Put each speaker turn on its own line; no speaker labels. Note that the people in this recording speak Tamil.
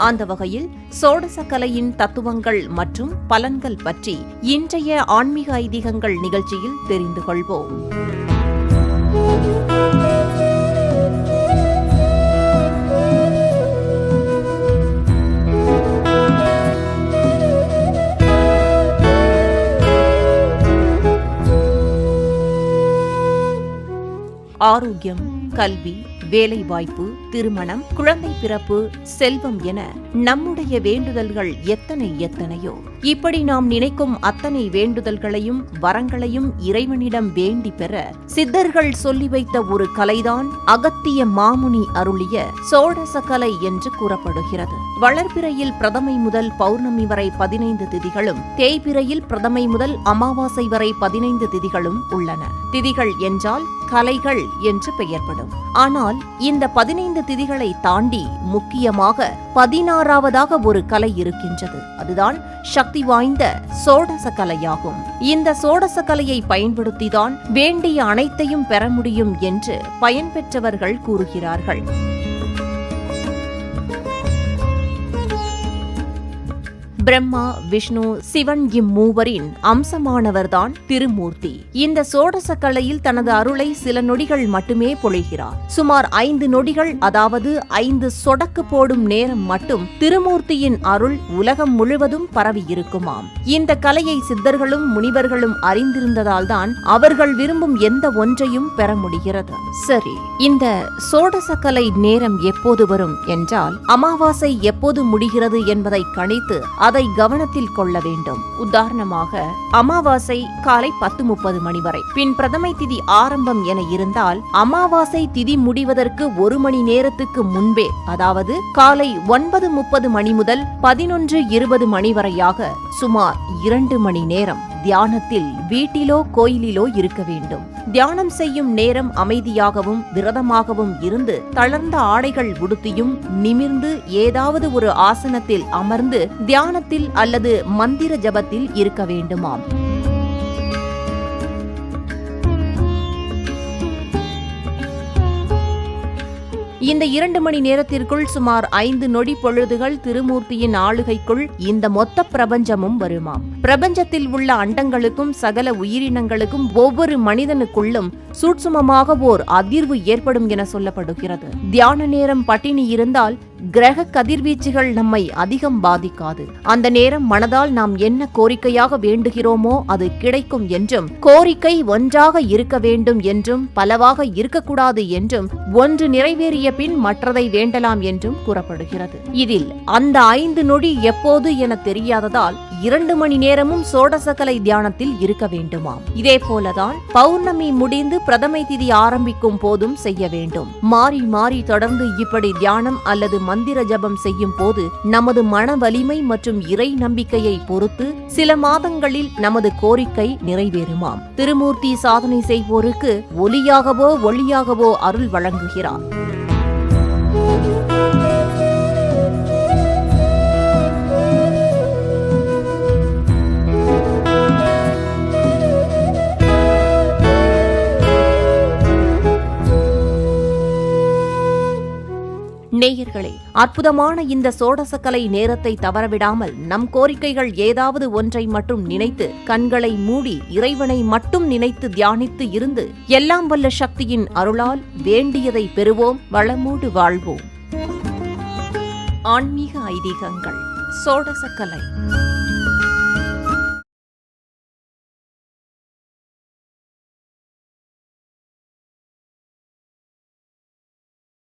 அந்த வகையில் சோடசக்கலையின் தத்துவங்கள் மற்றும் பலன்கள் பற்றி இன்றைய ஆன்மீக ஐதீகங்கள் நிகழ்ச்சியில் தெரிந்து கொள்வோம். ஆரோக்கியம் கல்வி வேலைவாய்ப்பு திருமணம் குழந்தை பிறப்பு செல்வம் என நம்முடைய வேண்டுதல்கள் எத்தனை எத்தனையோ. இப்படி நாம் நினைக்கும் அத்தனை வேண்டுதல்களையும் வரங்களையும் இறைவனிடம் வேண்டி பெற சித்தர்கள் சொல்லி வைத்த ஒரு கலைதான் அகத்திய மாமுனி அருளிய சோடச கலை என்று கூறப்படுகிறது. வளர்பிறையில் பிரதமை முதல் பௌர்ணமி வரை பதினைந்து திதிகளும் தேய்பிறையில் பிரதமை முதல் அமாவாசை வரை பதினைந்து திதிகளும் உள்ளன. திதிகள் என்றால் கலைகள் என்று பெயர்படும். ஆனால் இந்த பதினைந்து திதிகளை தாண்டி முக்கியமாக பதினாறாவதாக ஒரு கலை இருக்கின்றது. அதுதான் சக்தி வாய்ந்த சோடச கலையாகும். இந்த சோடச கலையை பயன்படுத்திதான் வேண்டிய அனைத்தையும் பெற முடியும் என்று பயன்பெற்றவர்கள் கூறுகிறார்கள். பிரம்மா விஷ்ணு சிவன் இம்மூவரின் அம்சமானவர்தான் திருமூர்த்தி. இந்த சோடச கலையில் தனது அருளை சில நொடிகள் மட்டுமே பொழிகிறார். சுமார் ஐந்து நொடிகள் அதாவது ஐந்து சொடக்கு போடும் நேரம் மட்டும் திருமூர்த்தியின் அருள் உலகம் முழுவதும் பரவி இருக்குமாம் இந்த கலையை சித்தர்களும் முனிவர்களும் அறிந்திருந்ததால் தான் அவர்கள் விரும்பும் எந்த ஒன்றையும் பெற முடிகிறது. சரி இந்த சோடச கலை நேரம் எப்போது வரும் என்றால் அமாவாசை எப்போது முடிகிறது என்பதை கணித்து அதை கவனத்தில் கொள்ள வேண்டும். உதாரணமாக அமாவாசை காலை பத்து முப்பது மணி வரை. பின் பிரதமை திதி ஆரம்பம் என இருந்தால் அமாவாசை திதி முடிவதற்கு ஒரு மணி நேரத்துக்கு முன்பே அதாவது காலை ஒன்பது முப்பது மணி முதல் பதினொன்று இருபது மணி வரையாக சுமார் இரண்டு மணி நேரம். தியானத்தில் வீட்டிலோ கோயிலிலோ இருக்க வேண்டும். தியானம் செய்யும் நேரம் அமைதியாகவும் விரதமாகவும் இருந்து தளர்ந்த ஆடைகள் உடுத்தியும் நிமிர்ந்து ஏதாவது ஒரு ஆசனத்தில் அமர்ந்து தியானத்தில் அல்லது மந்திர ஜபத்தில் இருக்க வேண்டுமாம். இந்த இரண்டு மணி நேரத்திற்குள் சுமார் ஐந்து நொடி பொழுதுகள் திருமூர்த்தியின் ஆளுகைக்குள் இந்த மொத்த பிரபஞ்சமும் வருமாம். பிரபஞ்சத்தில் உள்ள அண்டங்களுக்கும் சகல உயிரினங்களுக்கும் ஒவ்வொரு மனிதனுக்குள்ளும் சூட்சுமமாக ஓர் அதிர்வு ஏற்படும் என சொல்லப்படுகிறது. தியான நேரம் பட்டினி இருந்தால் கிரக கதிர்வீச்சுகள் நம்மை அதிகம் பாதிக்காது. அந்த நேரம் மனதால் நாம் என்ன கோரிக்கையாக வேண்டுகிறோமோ அது கிடைக்கும் என்றும் கோரிக்கை ஒன்றாக இருக்க வேண்டும் என்றும் பலவாக இருக்கக்கூடாது என்றும் ஒன்று நிறைவேறிய பின் மற்றதை வேண்டலாம் என்றும் கூறப்படுகிறது. இதில் அந்த ஐந்து நொடி எப்போது என தெரியாததால் இரண்டு மணி நேரமும் சோடசக்கலை தியானத்தில் இருக்க வேண்டுமாம். இதே போலதான் பௌர்ணமி முடிந்து பிரதமை திதி ஆரம்பிக்கும் போதும் செய்ய வேண்டும். மாறி மாறி தொடர்ந்து இப்படி தியானம் அல்லது மந்திர ஜபம் செய்யும் போது நமது மன வலிமை மற்றும் இறை நம்பிக்கையை பொறுத்து சில மாதங்களில் நமது கோரிக்கை நிறைவேறுமாம். திருமூர்த்தி சாதனை செய்வோருக்கு ஒலியாகவோ ஒளியாகவோ அருள் வழங்குகிறார். நேயர்களே அற்புதமான இந்த சோடசக்கலை நேரத்தை தவறவிடாமல் நம் கோரிக்கைகள் ஏதாவது ஒன்றை மட்டும் நினைத்து கண்களை மூடி இறைவனை மட்டும் நினைத்து தியானித்து இருந்து எல்லாம் வல்ல சக்தியின் அருளால் வேண்டியதை பெறுவோம் வளமோடு வாழ்வோம். ஆன்மீக ஐதீகங்கள் சோடசக்கலை.